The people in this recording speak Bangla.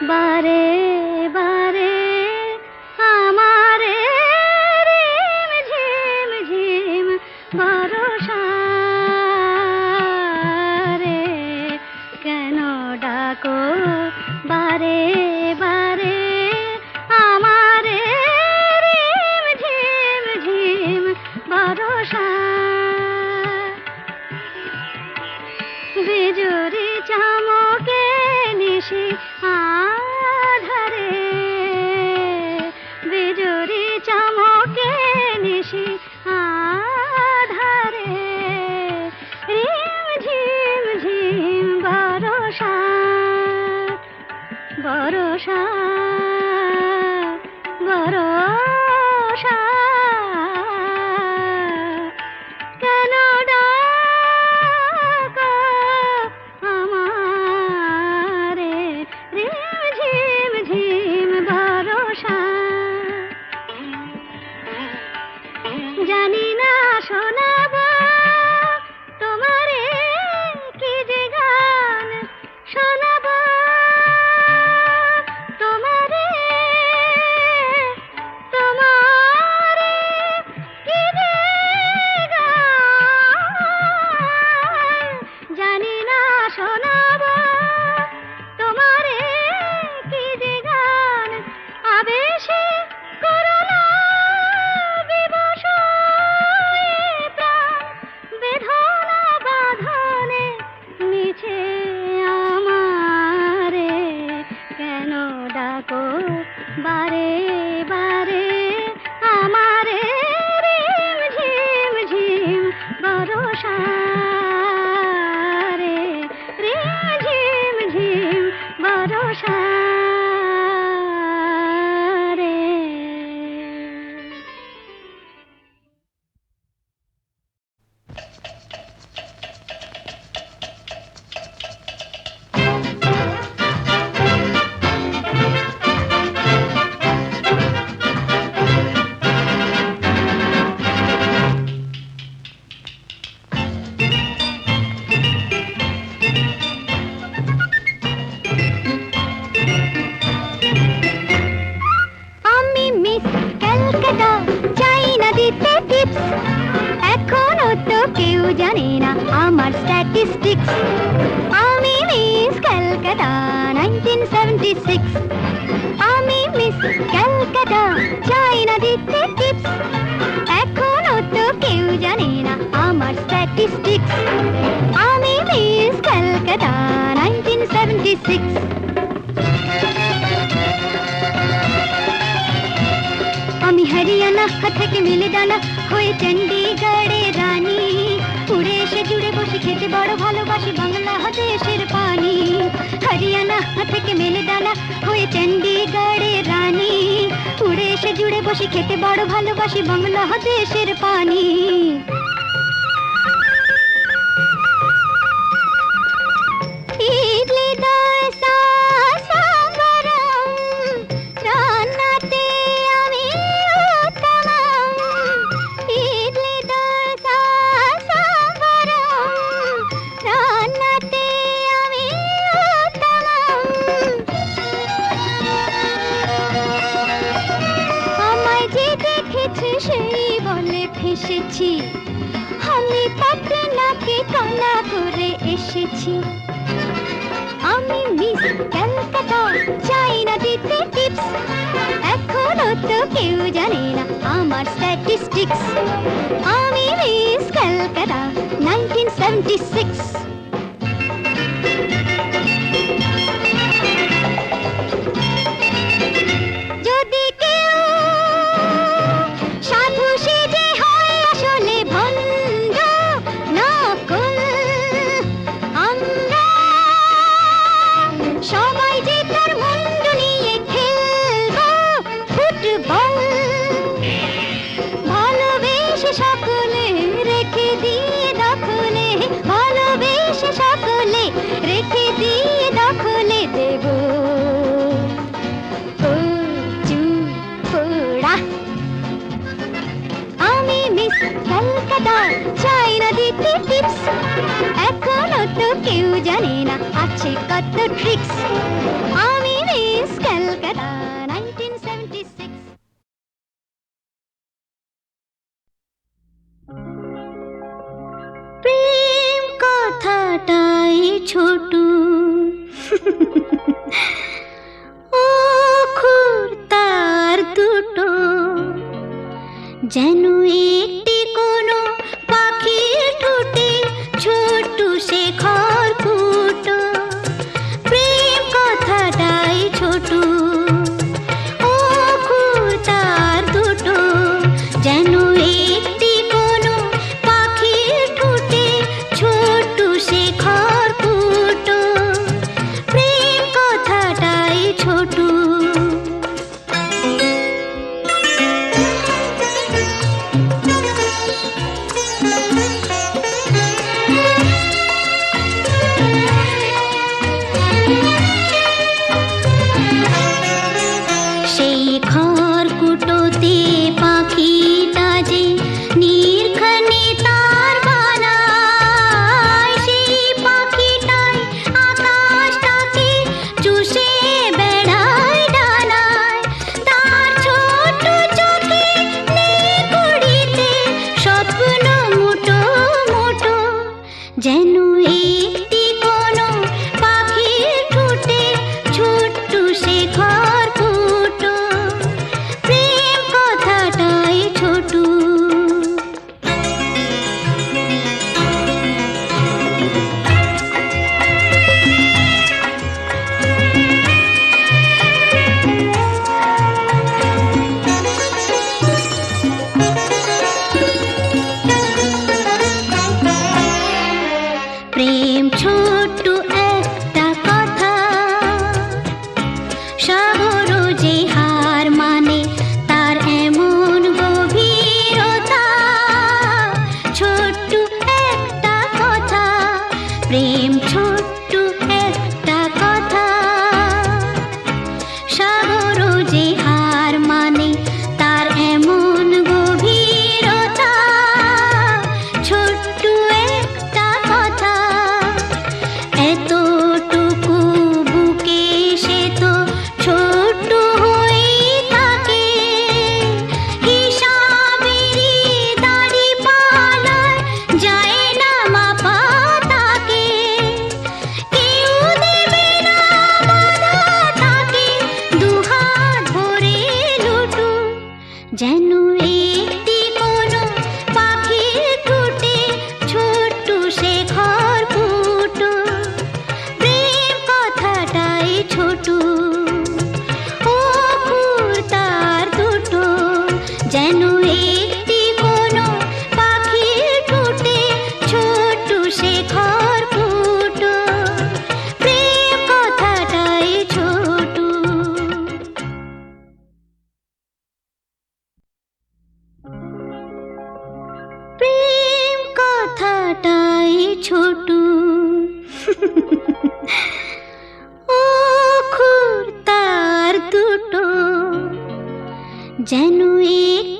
বারে statistics. Army Miss Calcutta, 1976. Army Miss Calcutta, China দিতে tips. এখনো তো কেউ জানে না আমার statistics. Army Miss Calcutta, 1976. আমি হরিয়ানা থেকে মিলে ডানা হয়ে চণ্ডীগড়ে খেতে বড় ভালোবাসি বাংলা বাংলাদেশের পানি। হরিয়ানা থেকে মেলে ডালা হয়ে চণ্ডীগড়ে রানী। উড়ে এসে জুড়ে বসে খেতে বড় ভালোবাসি বাংলা বাংলাদেশের পানি। స్టిక్స్ ఆమె కల్కతా నైన్టీన్ సెవెంటీ సిక్స్ কেউ জানে না আছে কত ট্রিক্স আমি মিস ক্যালকাটা সিক্স প্রেম কথাটাই ছোট কাটাই ছোট। তার দুটো যেন এক